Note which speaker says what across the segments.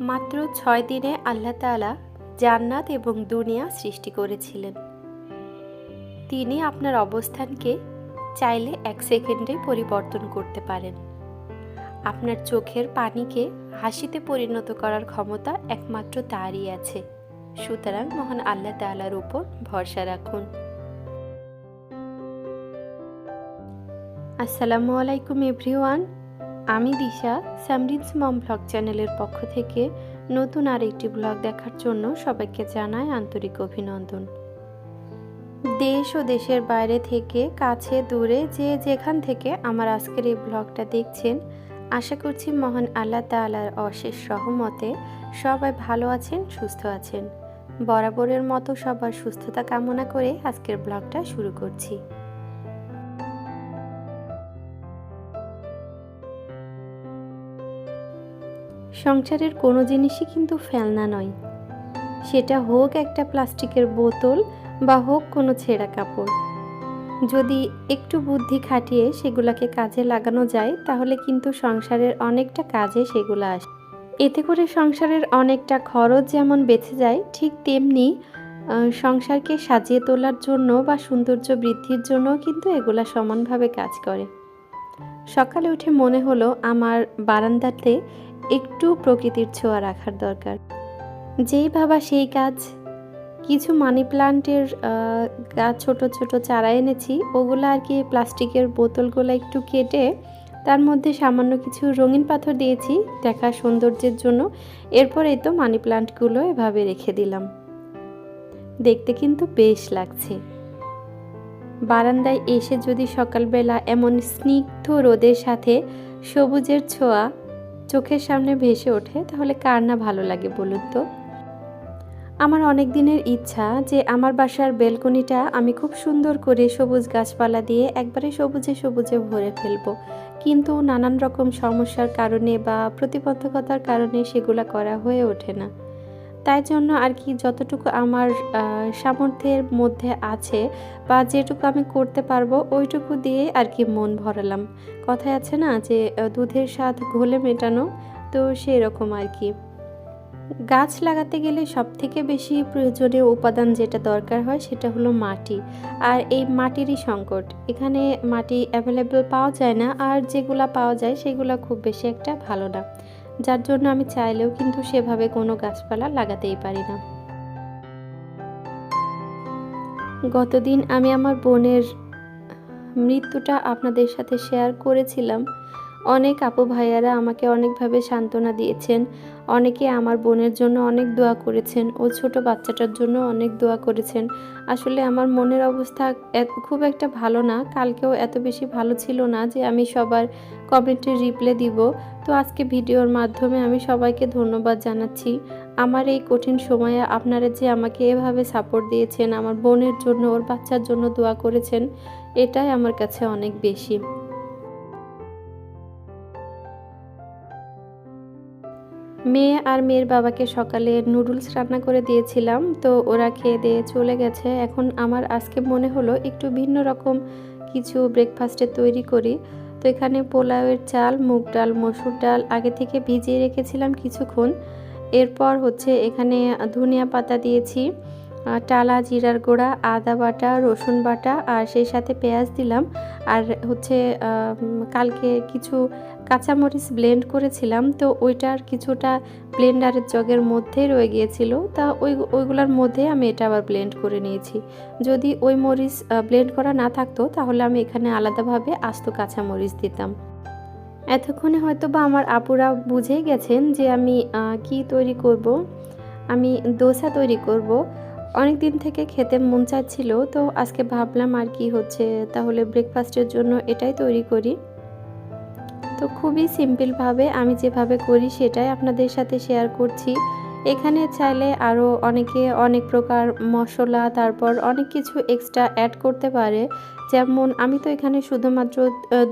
Speaker 1: মাত্র ছয় দিনে আল্লাহ তাআলা জান্নাত এবং দুনিয়া সৃষ্টি করেছিলেন। তিনি আপনার অবস্থানকে চাইলে এক সেকেন্ডে পরিবর্তন করতে পারেন। আপনার চোখের পানিকে হাসিতে পরিণত করার ক্ষমতা একমাত্র তারই আছে। সুতরাং মহান আল্লাহ তাআলার উপর ভরসা রাখুন। আসসালামু আলাইকুম এভরিওয়ান। আমি দিশা সামরিনস মম ব্লগ চ্যানেলের পক্ষ থেকে নতুন আর একটি ব্লগ দেখার জন্য সবাইকে জানাই আন্তরিক অভিনন্দন। দেশ ও দেশের বাইরে থেকে, কাছে, দূরে, যে যেখান থেকে আমার আজকের এই ব্লগটা দেখছেন, আশা করছি মহান আল্লাহ তাআলার অশেষ সহমতে সবাই ভালো আছেন, সুস্থ আছেন। বরাবরের মতো সবার সুস্থতা কামনা করে আজকের ব্লগটা শুরু করছি। সংসারের কোনো জিনিসই কিন্তু ফেলনা নয়। সেটা হোক একটা প্লাস্টিকের বোতল বা হোক কোনো ছেঁড়া কাপড়। যদি একটু বুদ্ধি খাটিয়ে সেগুলোকে কাজে লাগানো যায়, তাহলে কিন্তু সংসারের অনেকটা কাজে সেগুলো আসে। এতে করে সংসারের অনেকটা খরচ যেমন বেঁচে যায়, ঠিক তেমনি সংসারকে সাজিয়ে তোলার জন্য বা সৌন্দর্য বৃদ্ধির জন্য কিন্তু এগুলা সমানভাবে কাজ করে। সকালে উঠে মনে হলো, আমার বারান্দাতে একটু প্রকৃতির ছোঁয়া রাখার দরকার। যেই ভাবা সেই কাজ। কিছু মানি প্লান্টের গাছ ছোট ছোট চারা এনেছি। ওগুলো আর কি প্লাস্টিকের বোতলগুলো একটু কেটে তার মধ্যে সামান্য কিছু রঙিন পাথর দিয়েছি দেখা সৌন্দর্যের জন্য। এরপর তো মানি প্লান্টগুলো এভাবে রেখে দিলাম। দেখতে কিন্তু বেশ লাগছে। বারান্দায় এসে যদি সকালবেলা এমন স্নিগ্ধ রোদের সাথে সবুজের ছোঁয়া চোখের সামনে ভেসে ওঠে, তাহলে কার না ভালো লাগে বলুন তো? আমার অনেক দিনের ইচ্ছা যে আমার বাসার বেলকনিটা আমি খুব সুন্দর করে সবুজ গাছপালা দিয়ে একবারে সবুজে সবুজে ভরে ফেলব। কিন্তু নানান রকম সমস্যার কারণে বা প্রতিবন্ধকতার কারণে সেগুলো করা হয়ে ওঠে না। তাই জন্য আর কি যতটুকু আমার সামর্থ্যের মধ্যে আছে বা যেটুকু আমি করতে পারব, ওইটুকু দিয়ে আর কি মন ভরালাম। কথায় আছে না যে দুধের স্বাদ ঘোলে মেটানো, তো সেই রকম আর কি। গাছ লাগাতে গেলে সব থেকে বেশি প্রয়োজনীয় উপাদান যেটা দরকার হয় সেটা হলো মাটি। আর এই মাটিরই সংকট। এখানে মাটি অ্যাভেলেবেল পাওয়া যায় না, আর যেগুলা পাওয়া যায় সেগুলো খুব বেশি একটা ভালো না। যার জন্য আমি চাইলেও কিন্তু সেভাবে কোনো গাছপালা লাগাতেই পারি না। গতদিন আমি আমার বোনের মৃত্যুটা আপনাদের সাথে শেয়ার করেছিলাম। অনেক আপু ভাইয়ারা আমাকে অনেকভাবে সান্ত্বনা দিয়েছেন। অনেকে আমার বোনের জন্য অনেক দোয়া করেছেন ও ছোট বাচ্চাটার জন্য অনেক দোয়া করেছেন। আসলে আমার মনের অবস্থা খুব একটা ভালো না, কালকেও এত বেশি ভালো ছিল না যে আমি সবার কমেন্টের রিপ্লে দিব। তো আজকে ভিডিওর মাধ্যমে আমি সবাইকে ধন্যবাদ জানাচ্ছি। আমার এই কঠিন সময়ে আপনারা যে আমাকে এভাবে সাপোর্ট দিয়েছেন, আমার বোনের জন্য, ওর বাচ্চার জন্য দোয়া করেছেন, এটাই আমার কাছে অনেক বেশি। মেয়ে আর মেয়ের বাবাকে সকালে নুডলস রান্না করে দিয়েছিলাম, তো ওরা খেয়ে দিয়ে চলে গেছে। এখন আমার আজকে মনে হলো একটু ভিন্ন রকম কিছু ব্রেকফাস্টে তৈরি করি। তো এখানে পোলাওয়ের চাল, মুগ ডাল, মসুর ডাল আগে থেকে ভিজিয়ে রেখেছিলাম কিছুক্ষণ। এরপর হচ্ছে এখানে ধনিয়া পাতা দিয়েছি টালা, জিরার গুঁড়া, আদা বাটা, রসুন বাটা আর সেই সাথে পেঁয়াজ দিলাম। আর হচ্ছে কালকে কিছু কাঁচামরিচ ব্লেন্ড করেছিলাম, তো ওইটার কিছুটা ব্লেন্ডারের জগের মধ্যেই রয়ে গিয়েছিল। তা ওই, ওইগুলোর মধ্যে আমি এটা আবার ব্লেন্ড করে নিয়েছি। যদি ওই মরিচ ব্লেন্ড করা না থাকতো, তাহলে আমি এখানে আলাদাভাবে আস্ত কাঁচামরিচ দিতাম। এতক্ষণে হয়তো বা আমার আপুরা বুঝেই গেছেন যে আমি কি তৈরি করব। আমি দোসা তৈরি করব। অনেক দিন থেকে খেতে মন চাচ্ছিল, তো আজকে ভাবলাম আর কি হচ্ছে, তাহলে ব্রেকফাস্টের জন্য এটাই তৈরি করি। তো খুবই সিম্পলভাবে আমি যেভাবে করি সেটাই আপনাদের সাথে শেয়ার করছি। এখানে চাইলে আরও অনেকে অনেক প্রকার মশলা, তারপর অনেক কিছু এক্সট্রা অ্যাড করতে পারে। যেমন আমি তো এখানে শুধুমাত্র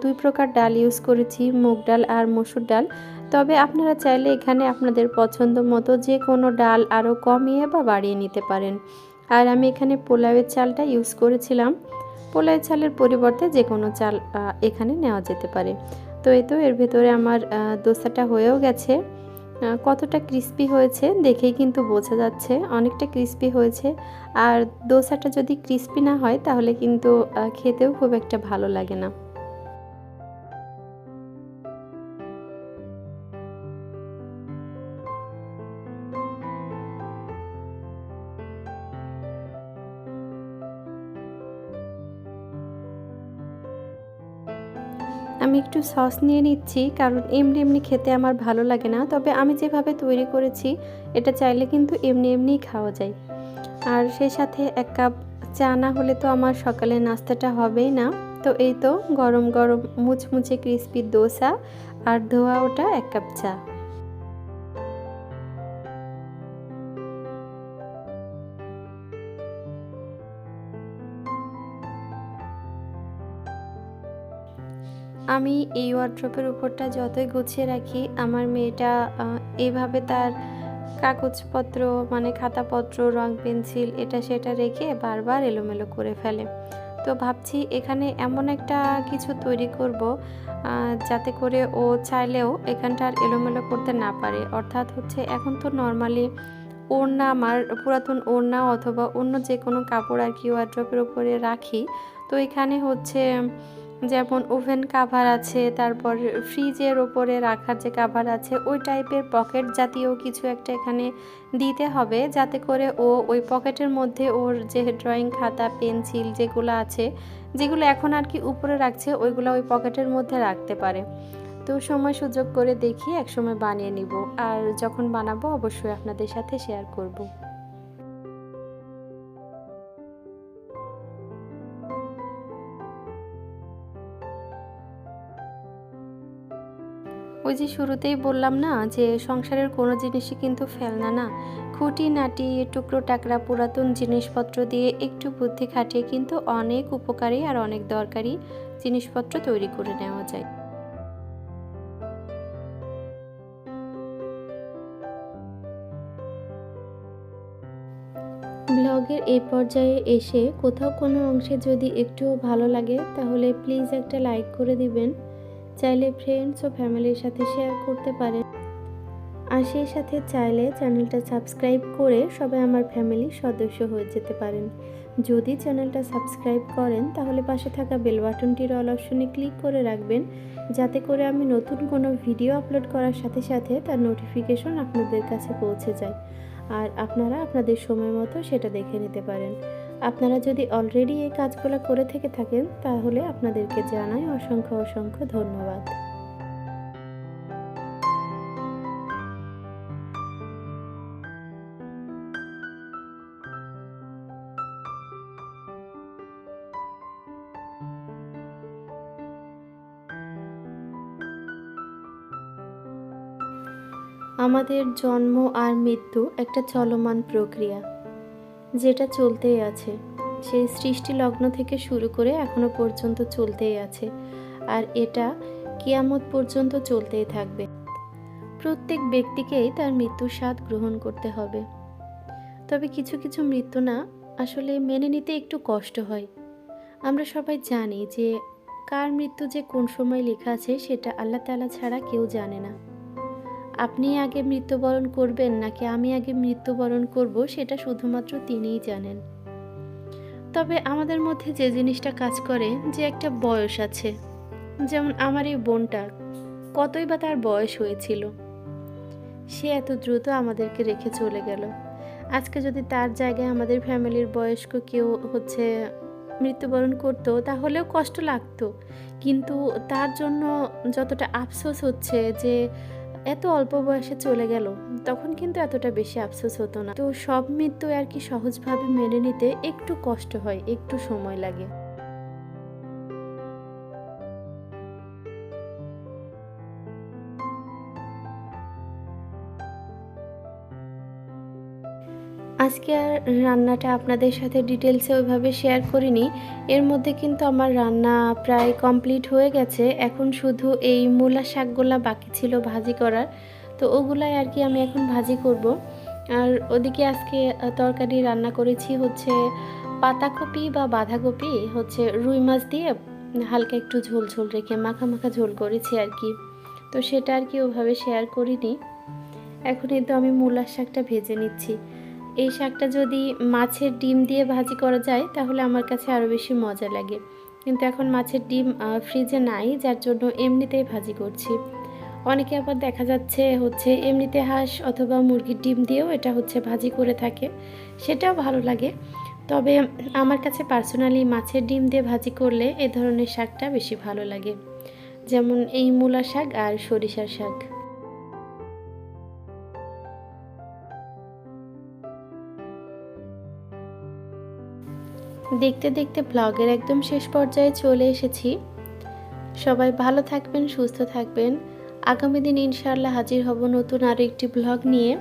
Speaker 1: দুই প্রকার ডাল ইউজ করেছি, মুগ ডাল আর মসুর ডাল। তবে আপনারা চাইলে এখানে আপনাদের পছন্দ মতো যে কোনো ডাল আরও কমিয়ে বা বাড়িয়ে নিতে পারেন। আর আমি এখানে পোলাওয়ের চালটা ইউজ করেছিলাম। পোলাওয়ের চালের পরিবর্তে যে কোনো চাল এখানে নেওয়া যেতে পারে। তো এই তো এর ভেতরে আমার দোসাটা হয়েও গেছে। কতটা ক্রিস্পি হয়েছে দেখেই কিন্তু বোঝা যাচ্ছে, অনেকটা ক্রিস্পি হয়েছে। আর দোসাটা যদি ক্রিস্পি না হয় তাহলে কিন্তু খেতেও খুব একটা ভালো লাগে না। আমি একটু সস নিয়ে নিচ্ছি, কারণ এমনি এমনি খেতে আমার ভালো লাগে না। তবে আমি যেভাবে তৈরি করেছি, এটা চাইলে কিন্তু এমনি এমনিই খাওয়া যায়। আর সেই সাথে এক কাপ চা না হলে তো আমার সকালে নাস্তাটা হবেই না। তো এই তো গরম গরম মুচমুচে ক্রিস্পি দোসা আর ধোয়া ওটা এক কাপ চা। আমি এই ওয়ার্ড্রপের উপরটা যতই গুছিয়ে রাখি, আমার মেয়েটা এইভাবে তার কাগজপত্র মানে খাতাপত্র, রং পেন্সিল, এটা সেটা রেখে বারবার এলোমেলো করে ফেলে। তো ভাবছি এখানে এমন একটা কিছু তৈরি করব যাতে করে ও চাইলেও এখানটা আর এলোমেলো করতে না পারে। অর্থাৎ হচ্ছে এখন তো নর্মালি ওড়না আমার পুরাতন ওড়না অথবা অন্য যে কোনো কাপড় আর কি ওয়ার্ড্রপের উপরে রাখি। তো এখানে হচ্ছে যেমন ওভেন কাভার আছে, তারপর ফ্রিজের ওপরে রাখার যে কাভার আছে, ওই টাইপের পকেট জাতীয় কিছু একটা এখানে দিতে হবে, যাতে করে ও ওই পকেটের মধ্যে ওর যে ড্রয়িং খাতা পেন্সিল যেগুলো আছে, যেগুলো এখন আর কি উপরে রাখছে, ওইগুলো ওই পকেটের মধ্যে রাখতে পারে। তো সময় সুযোগ করে দেখি একসময় বানিয়ে নিব। আর যখন বানাবো, অবশ্যই আপনাদের সাথে শেয়ার করব। ওই যে শুরুতেই বললাম না যে সংসারের কোনো জিনিসই কিন্তু ফেলনা না। খুঁটি নাটি টুকরো টাকরা, পুরাতন জিনিসপত্র দিয়ে একটু বুদ্ধি খাটিয়ে কিন্তু অনেক উপকারী আর অনেক দরকারি জিনিসপত্র তৈরি করে নেওয়া যায়। ব্লগের এই পর্যায়ে এসে কোথাও কোনো অংশে যদি একটুও ভালো লাগে তাহলে প্লিজ একটা লাইক করে দিবেন। চাইলে ফ্রেন্ডস ও ফ্যামিলির সাথে শেয়ার করতে পারেন। আর সেই সাথে চাইলে চ্যানেলটা সাবস্ক্রাইব করে সবাই আমার ফ্যামিলির সদস্য হয়ে যেতে পারেন। যদি চ্যানেলটা সাবস্ক্রাইব করেন, তাহলে পাশে থাকা বেল বাটনটির অল অপশনে ক্লিক করে রাখবেন। যাতে করে আমি নতুন কোনো ভিডিও আপলোড করার সাথে সাথে তার নোটিফিকেশন আপনাদের কাছে পৌঁছে যায়। আর আপনারা আপনাদের সময় মতো সেটা দেখে নিতে পারেন। আপনারা যদি অলরেডি এই কাজগুলো করে থেকে থাকেন, তাহলে আপনাদেরকে জানাই অসংখ্য অসংখ্য ধন্যবাদ। আমাদের জন্ম আর মৃত্যু একটা চলমান প্রক্রিয়া। যেটা চলতেই আছে। সেই সৃষ্টি লগ্ন থেকে শুরু করে এখনও পর্যন্ত চলতেই আছে। আর এটা কিয়ামত পর্যন্ত চলতেই থাকবে। প্রত্যেক ব্যক্তিকেই তার মৃত্যুর স্বাদ গ্রহণ করতে হবে। তবে কিছু কিছু মৃত্যু না আসলে মেনে নিতে একটু কষ্ট হয়। আমরা সবাই জানি যে কার মৃত্যু যে কোন সময় লেখা আছে সেটা আল্লাহ তাআলা ছাড়া কেউ জানে না। আপনি আগে মৃত্যুবরণ করবেন নাকি আমি আগে মৃত্যুবরণ করব সেটা শুধুমাত্র তিনিই জানেন। তবে আমাদের মধ্যে যে জিনিসটা কাজ করে যে একটা বয়স আছে, যেমন আমার এই বোনটা, কতই বা তার বয়স হয়েছিল, সে এত দ্রুত আমাদেরকে রেখে চলে গেল। আজকে যদি তার জায়গায় আমাদের ফ্যামিলির বয়স্ক কেউ হচ্ছে মৃত্যুবরণ করতো, তাহলেও কষ্ট লাগতো। কিন্তু তার জন্য যতটা আফসোস হচ্ছে যে এত অল্প বয়সে চলে গেল, তখন কিন্তু এতটা বেশি আফসোস হতো না। তো সব মৃত্যু আর কি সহজভাবে মেনে নিতে একটু কষ্ট হয়, একটু সময় লাগে। আজকে আর রান্নাটা আপনাদের সাথে ডিটেলসে ওইভাবে শেয়ার করিনি। এর মধ্যে কিন্তু আমার রান্না প্রায় কমপ্লিট হয়ে গেছে। এখন শুধু এই মূলা শাকগুলা বাকি ছিল ভাজি করার। তো ওগুলাই আর কি আমি এখন ভাজি করব। আর ওদিকে আজকে তরকারি রান্না করেছি হচ্ছে পাতাকপি বা বাঁধাকপি, হচ্ছে রুই মাছ দিয়ে হালকা একটু ঝোল ঝোল রেখে মাখা মাখা ঝোল করেছি আর কি। তো সেটা আর কি ওভাবে শেয়ার করিনি। এখন এই তো আমি মূলার শাকটা ভেজে নিচ্ছি। এই শাকটা যদি মাছের ডিম দিয়ে ভাজি করা যায়, তাহলে আমার কাছে আরও বেশি মজা লাগে। কিন্তু এখন মাছের ডিম ফ্রিজে নাই, যার জন্য এমনিতেই ভাজি করছি। অনেকে আবার দেখা যাচ্ছে হচ্ছে এমনিতে হাঁস অথবা মুরগির ডিম দিয়েও এটা হচ্ছে ভাজি করে থাকে। সেটাও ভালো লাগে। তবে আমার কাছে পার্সোনালি মাছের ডিম দিয়ে ভাজি করলে এ ধরনের শাকটা বেশি ভালো লাগে। যেমন এই মূলা শাক আর সরিষার শাক। দেখতে দেখতে ব্লগের একদম শেষ পর্যায়ে চলে এসেছি। সবাই ভালো থাকবেন, সুস্থ থাকবেন। আগামী দিন ইনশাআল্লাহ হাজির হব নতুন আরও একটি ব্লগ নিয়ে।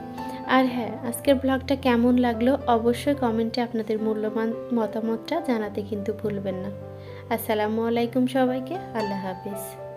Speaker 1: আর হ্যাঁ আজকের ব্লগটা কেমন লাগল অবশ্যই কমেন্টে আপনাদের মূল্যবান মতামতটা জানাতে কিন্তু ভুলবেন না। আসসালামু আলাইকুম সবাইকে, আল্লাহ হাফিজ।